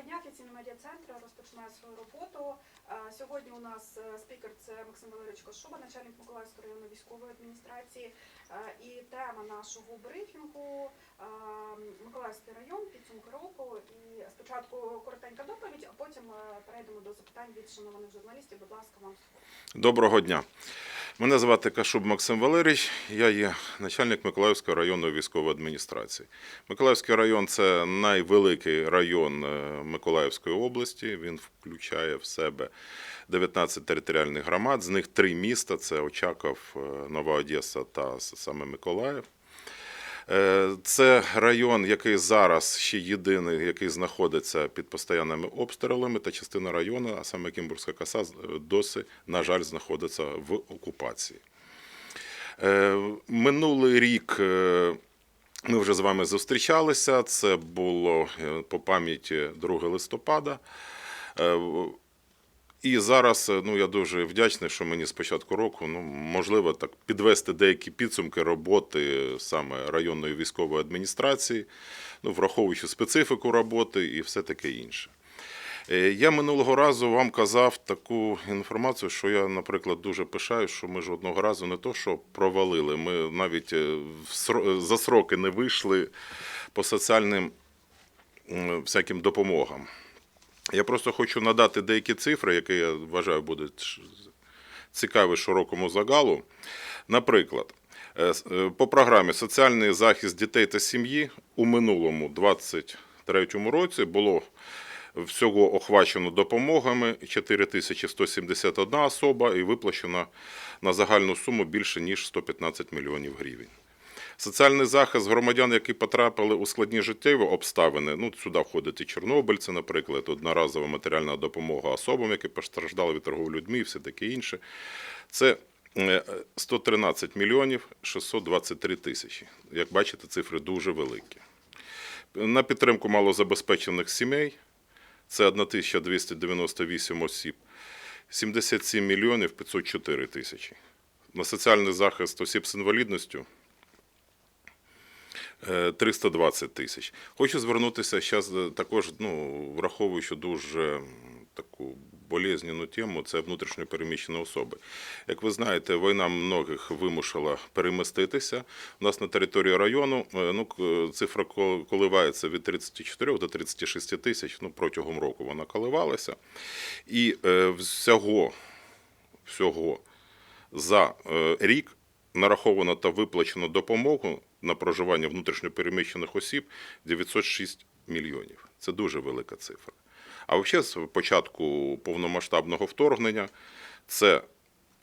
Доброго дня, офіційний медіа-центр розпочинає свою роботу. Сьогодні у нас е, спікер це Максим Валерійович Кошуба, начальник Миколаївської районної військової адміністрації. І тема нашого брифінгу Миколаївський район, підсумки року. І спочатку коротенька доповідь, а потім е, перейдемо до запитань від шанованих журналістів. Будь ласка, вам слово. Доброго дня. Мене звати Кашуб Максим Валерійович. Я є начальник Миколаївської районної військової адміністрації. Миколаївський район це найвеликий район е, Миколаївської області. Він включає в себе 19 територіальних громад. З них три міста: це Очаков, е, Нова Одеса та саме Миколаїв. Е, Це район, який зараз ще єдиний, який знаходиться під постоянними обстрілами, та частина району, а саме Кімбурська коса, досі, на жаль, знаходиться в окупації. Е, Минулий рік е, ми вже з вами зустрічалися. Це було е, по пам'яті 2 листопада. І зараз е, ну, я дуже вдячний, що мені з початку року ну, можливо так підвести деякі підсумки роботи саме районної військової адміністрації, ну, враховуючи специфіку роботи і все таке інше. Е, Я минулого разу вам казав таку інформацію, що я, наприклад, дуже пишаю, що ми жодного разу не то, що провалили, ми навіть е, за сроки не вийшли по соціальним всяким допомогам. Я просто хочу надати деякі цифри, які я вважаю будуть цікаві широкому загалу. Наприклад, е, е, по програмі Соціальний захист дітей та сім'ї у минулому 23 році було всього охвачено допомогами 4171 особа і виплачено на загальну суму більше ніж 115 мільйонів гривень. Соціальний захист громадян, які потрапили у складні життєві обставини. Ну, сюди входить і чорнобильці, наприклад, одноразова матеріальна допомога особам, які постраждали від торговлі людьми, і все таке інше. Це е, 113 мільйонів 623 тисячі. Як бачите, цифри дуже великі. На підтримку малозабезпечених сімей це 1298 осіб, 77 мільйонів 504 тисячі. На соціальний захист осіб з інвалідністю е, 320 тисяч. Хочу звернутися зараз також, ну, враховуючи дуже таку болезненну тему, це внутрішньо переміщені особи. Як ви знаєте, війна многих вимушила переміститися. У нас на території району е, ну, цифра ко- коливається від 34 до 36 тисяч. Ну, протягом року вона коливалася. І е, всього, всього за е, рік нараховано та виплачено допомогу на проживання внутрішньопереміщених осіб 906 мільйонів. Це дуже велика цифра. А взагалі, з початку повномасштабного вторгнення це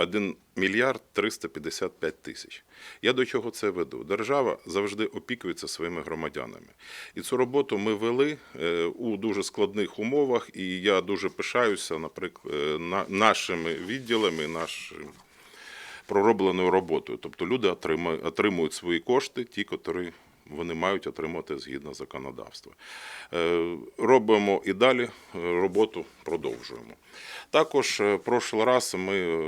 1 мільярд 355 тисяч. Я до чого це веду? Держава завжди опікується своїми громадянами. І цю роботу ми вели е, у дуже складних умовах, і я дуже пишаюся, наприклад, е, нашими відділами, нашим проробленою роботою. Тобто люди отримують, свої кошти, ті, які вони мають отримати згідно законодавства. Е, Робимо і далі е, роботу продовжуємо. Також е, прошлий раз ми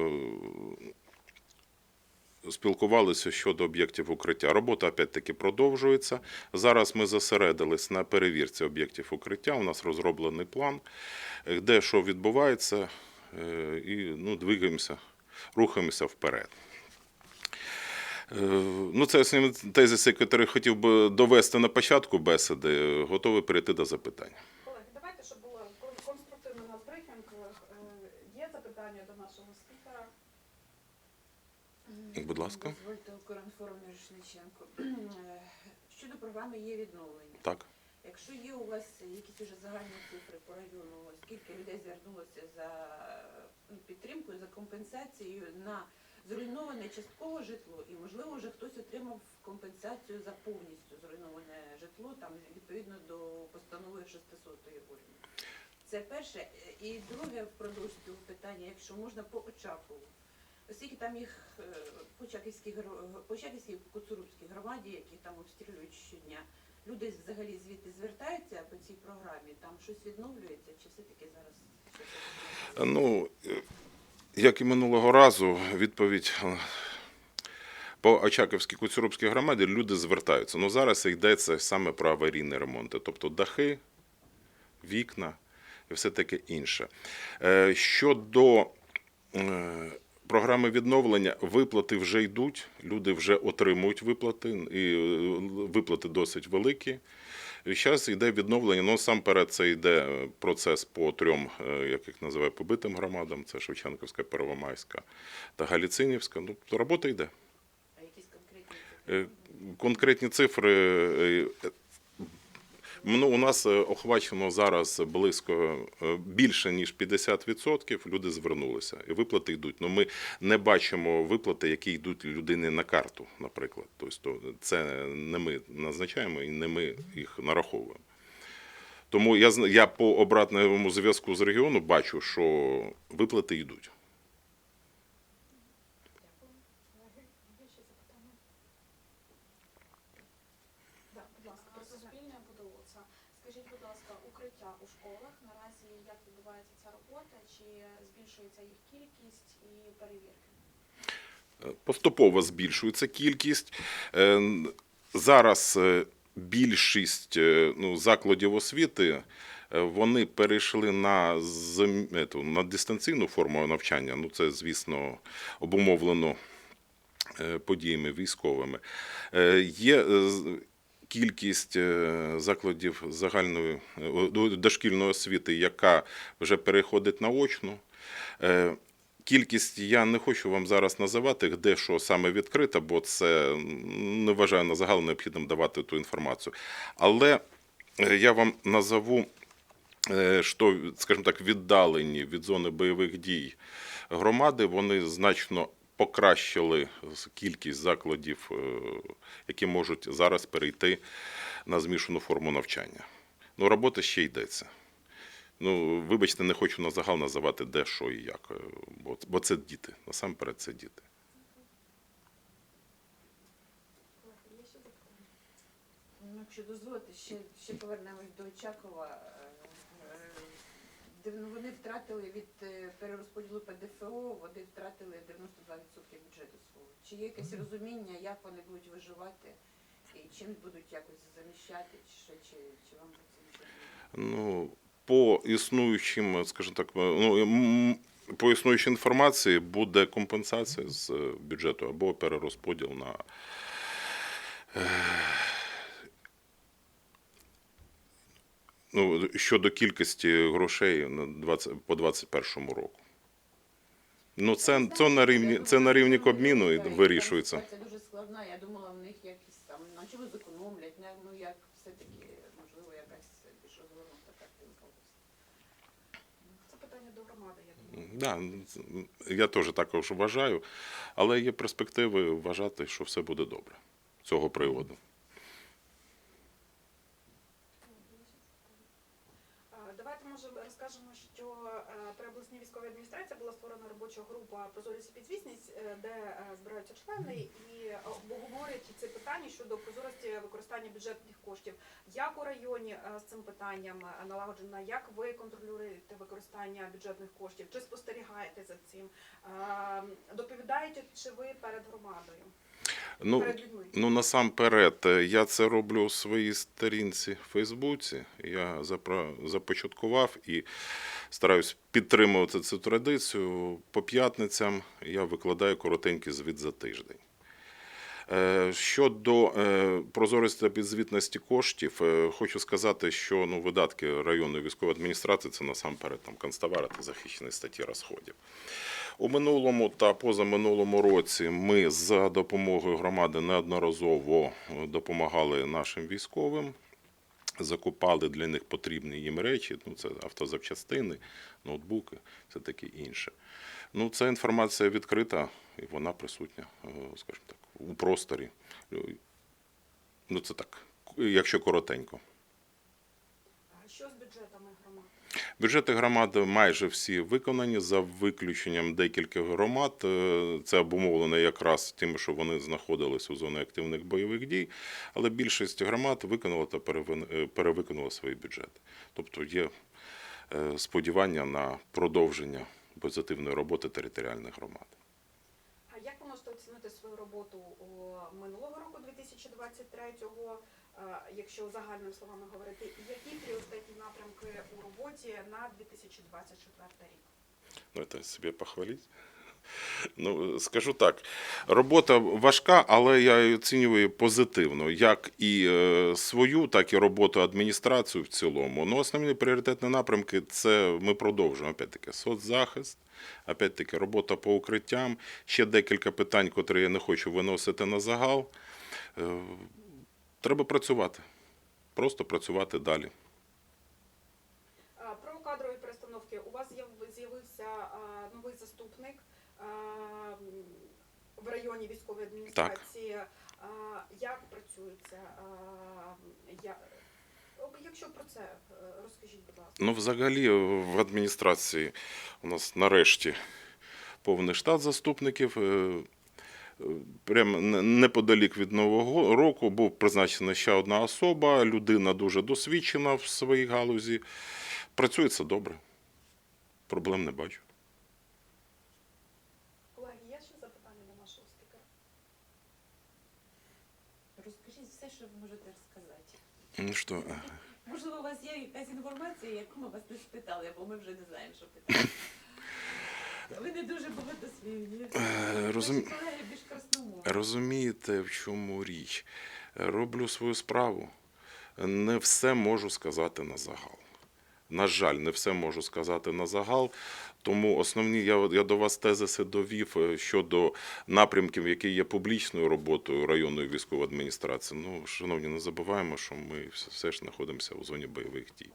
спілкувалися щодо об'єктів укриття. Робота опять-таки продовжується. Зараз ми зосередились на перевірці об'єктів укриття. У нас розроблений план, де що відбувається, і ну, двигаємося, рухаємося вперед. Е, Ну, це основні тезиси, які хотів би довести на початку бесіди. Готовий перейти до запитань. Колеги, давайте, щоб було кон- конструктивний у нас брифінг. Е, Є запитання до нашого спікера? Будь ласка. Дозвольте Укрінформ Мірошниченко. Щодо програми є відновлення. Так. Якщо є у вас якісь уже загальні цифри по району, скільки людей звернулося за підтримкою, за компенсацією на зруйноване частково житло, і можливо вже хтось отримав компенсацію за повністю зруйноване житло, там відповідно до постанови 600 уряду. Це перше. І друге впродовж цього питання, якщо можна по Очакову. Оскільки там їх е, по Чаківській по Чаківській Коцурубській громаді, які там обстрілюють щодня, люди взагалі звідти звертаються по цій програмі, там щось відновлюється, чи все-таки зараз Ну, як і минулого разу, відповідь е, по Очаківській Куцюрубській громаді люди звертаються. Ну зараз йдеться саме про аварійні ремонти, тобто дахи, вікна і все таке інше. Е, Щодо е, програми відновлення, виплати вже йдуть, люди вже отримують виплати, і е, виплати досить великі. Зараз йде відновлення. Ну, насамперед, це йде процес по трьом, е, як їх називаю, побитим громадам: це Шевченківська, Первомайська та Галіцинівська. Ну, робота йде. А якісь конкретні Е, Конкретні цифри. Е, Ну, у нас е, охвачено зараз близько е, більше ніж 50% люди звернулися, і виплати йдуть. Ну ми не бачимо виплати, які йдуть людині на карту, наприклад. Тобто це не ми назначаємо і не ми їх нараховуємо. Тому я я по обратному зв'язку з регіону бачу, що виплати йдуть. Ласка, президент. Суспільне подивилося. Скажіть, будь ласка, укриття у школах наразі як відбувається ця робота? Чи збільшується їх кількість і перевірки? Поступово збільшується кількість. Е, Зараз е, більшість е, ну, закладів освіти вони перейшли на, на дистанційну форму навчання. Ну, це, звісно, обумовлено подіями військовими. Є кількість е, закладів загальної е, дошкільної освіти, яка вже переходить на очну. Е, Кількість я не хочу вам зараз називати, де що саме відкрито, бо це не вважаю на загал необхідним давати ту інформацію. Але я вам назову, що, скажімо так, віддалені від зони бойових дій громади, вони значно покращили кількість закладів, е, які можуть зараз перейти на змішану форму навчання. Ну, робота ще йдеться. Ну, вибачте, не хочу на загал називати де, що і як, е, бо, це діти. Насамперед, це діти. Ну, якщо дозволите, ще, ще повернемось до Очакова. Е, е, Вони втратили від е, перерозподілу ПДФО, вони втратили 92% бюджету свого. Чи є якесь розуміння, як вони будуть виживати і чим будуть якось заміщати, чи що, чи, чи вам про це не? Ну, по існуючим, скажімо так, ну, по існуючій інформації буде компенсація з е, бюджету або перерозподіл на. Ну, щодо кількості грошей на 20, по 2021 року. Ну, це, це на рівні, це на рівні Кабміну і вирішується. Ситуація дуже складна. Я думала, в них якісь там на чому зекономлять, ну як все-таки можливо якась більш розгорнута картинка. Це питання до громади, я думаю. Да, я теж також вважаю, але є перспективи вважати, що все буде добре з цього приводу. Е, Давайте може розкажемо, що е, при обласній військовій адміністрації була створена робоча група прозорість і підзвітність, е, де е, збираються члени і обговорюють ці питання щодо прозорості використання бюджетних коштів. Як у районі з цим питанням налагоджено, як ви контролюєте використання бюджетних коштів? Чи спостерігаєте за цим? Доповідаєте чи ви перед громадою, Ну, ну насамперед, е, я це роблю у своїй сторінці в Фейсбуці. Я запра- започаткував і стараюсь підтримувати цю традицію. По п'ятницям я викладаю коротенький звіт за тиждень. Е, Щодо е, прозорості та підзвітності коштів, е, хочу сказати, що ну, видатки районної військової адміністрації це насамперед там канцтовари та захищені статті розходів. У минулому та позаминулому році ми за допомогою громади неодноразово допомагали нашим військовим. Закупали для них потрібні їм речі, ну це автозапчастини, ноутбуки, це таке інше. Ну, ця інформація відкрита і вона присутня, скажімо так, у просторі. Ну, це так, якщо коротенько. А Що з бюджетами громад? Бюджети громад майже всі виконані за виключенням декількох громад. Е, Це обумовлено якраз тим, що вони знаходились у зоні активних бойових дій, але більшість громад виконала та е, перевиконала свої бюджети. Тобто є е, сподівання на продовження позитивної роботи територіальних громад. А як ви можете оцінити свою роботу о, минулого року, 2023-го, е, якщо загальними словами говорити, які пріоритетні напрямки у роботі на 2024 рік? Ну, це собі похвалити. Ну, скажу так, робота важка, але я оцінюю позитивно, як і е, свою, так і роботу адміністрації в цілому. Ну, основні пріоритетні напрямки це ми продовжуємо. Опять-таки, соцзахист, опять-таки, робота по укриттям. Ще декілька питань, котрі я не хочу виносити на загал. Е, Треба працювати. Просто працювати далі. Е, Про кадрові перестановки. У вас з'явився е, новий заступник е, в районі військової адміністрації. Е, Як працюється? Е, Якщо про це е, розкажіть, будь ласка. Ну, взагалі, в адміністрації у нас нарешті повний штат заступників. Прямо неподалік від Нового року був призначена ще одна особа, людина дуже досвідчена в своїй галузі. Працюється добре. Проблем не бачу. Колеги, є ще запитання до нашого спікера? Розкажіть все, що ви можете розказати. Ну що, е, Можливо, у вас є якась інформація, яку ми вас не спитали, або ми вже не знаємо, що питати. Ви не дуже багатослівні. Е, розум- розумієте, в чому річ? Роблю свою справу. Не все можу сказати на загал. На жаль, не все можу сказати на загал. Тому основні я, я до вас тезиси довів е, щодо напрямків, які є публічною роботою районної військової адміністрації. Ну, шановні, не забуваємо, що ми все- все ж знаходимося у зоні бойових дій.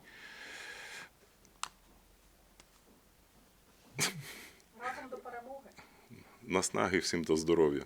Наснаги всім до здоров'я.